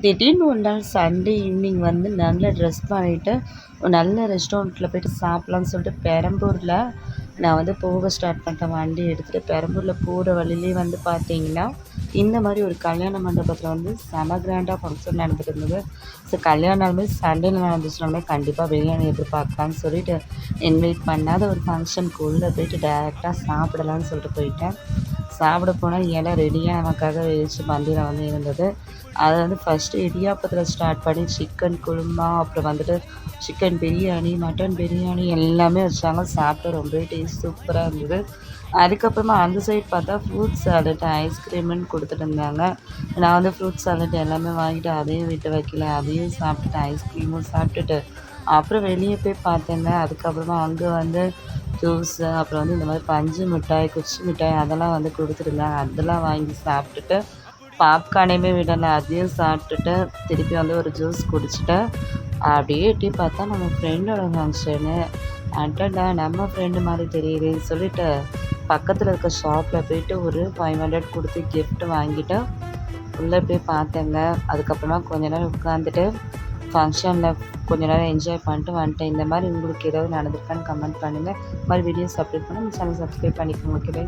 திடீர்னு ஒரு நாள் சண்டே ஈவினிங் வந்து நல்ல ட்ரெஸ் பண்ணிவிட்டு ஒரு நல்ல ரெஸ்டாரண்ட்டில் போய்ட்டு சாப்பிட்லான்னு சொல்லிட்டு பெரம்பூரில் நான் வந்து போக ஸ்டார்ட் பண்ணிட்டேன். வண்டி எடுத்துகிட்டு பெரம்பூரில் போகிற வழியிலே வந்து பார்த்தீங்கன்னா இந்த மாதிரி ஒரு கல்யாண மண்டபத்தில் வந்து செம கிராண்டாக ஃபங்க்ஷன் நடந்துட்டு இருந்தது. ஸோ கல்யாணமே சண்டேல நடந்துச்சுனாலுமே கண்டிப்பாக பிரியாணி எதிர்பார்க்கலான்னு சொல்லிட்டு இன்வைட் பண்ணாத ஒரு ஃபங்க்ஷனுக்கு உள்ளே போயிட்டு டேரெக்டாக சாப்பிடலான்னு சொல்லிட்டு போயிட்டேன். சாப்பிட போனால் இலை ரெடியாக நமக்காக வச்சு பந்தியில் வந்து இருந்தது. அதை வந்து ஃபஸ்ட்டு இடியாப்பத்தில் ஸ்டார்ட் பண்ணி சிக்கன் குருமா அப்புறம் வந்துட்டு சிக்கன் பிரியாணி மட்டன் பிரியாணி எல்லாமே வச்சாங்க. சாப்பிட்டு ரொம்பவே டேஸ்ட் சூப்பராக இருந்தது. அதுக்கப்புறமா அந்த சைட் பார்த்தா ஃப்ரூட் சாலட் ஐஸ்கிரீம்னு கொடுத்துட்டு இருந்தாங்க. நான் வந்து ஃப்ரூட் சாலட் எல்லாமே வாங்கிட்டு அதையும் விட்டு வைக்கல. அதையும் சாப்பிட்டுட்டு ஐஸ்கிரீமும் சாப்பிட்டுட்டு அப்புறம் வெளியே போய் பார்த்தேங்க. அதுக்கப்புறமா அங்கே வந்து ஜூஸு அப்புறம் வந்து இந்த மாதிரி பஞ்சு மிட்டாய் குச்சி மிட்டாய் அதெல்லாம் வந்து கொடுத்துருந்தாங்க. அதெல்லாம் வாங்கி சாப்பிட்டுட்டு பாப்கார்னையுமே விடலை. அதையும் சாப்பிட்டுட்டு திருப்பி வந்து ஒரு ஜூஸ் குடிச்சிட்டு அப்படியே எட்டி பார்த்தா நம்ம ஃப்ரெண்டோட ஃபங்க்ஷனு அடடா நம்ம ஃப்ரெண்டு மாதிரி தெரியுது சொல்லிட்டு பக்கத்தில் இருக்க ஷாப்பில் போயிட்டு ஒரு ஃபைவ் ஹண்ட்ரட் கொடுத்து கிஃப்ட் வாங்கிட்டு உள்ளே போய் பார்த்தேங்க. அதுக்கப்புறமா கொஞ்ச நேரம் உட்காந்துட்டு ஃபங்க்ஷனில் கொஞ்ச நேரம் என்ஜாய் பண்ணிட்டு வந்துட்டேன். இந்த மாதிரி உங்களுக்கு ஏதாவது நடந்திருக்கான்னு கமெண்ட் பண்ணுங்கள் மாதிரி வீடியோஸ் அப்லோட் பண்ணி சேனல் சப்ஸ்கிரைப் பண்ணிக்கோங்க ஓகே பை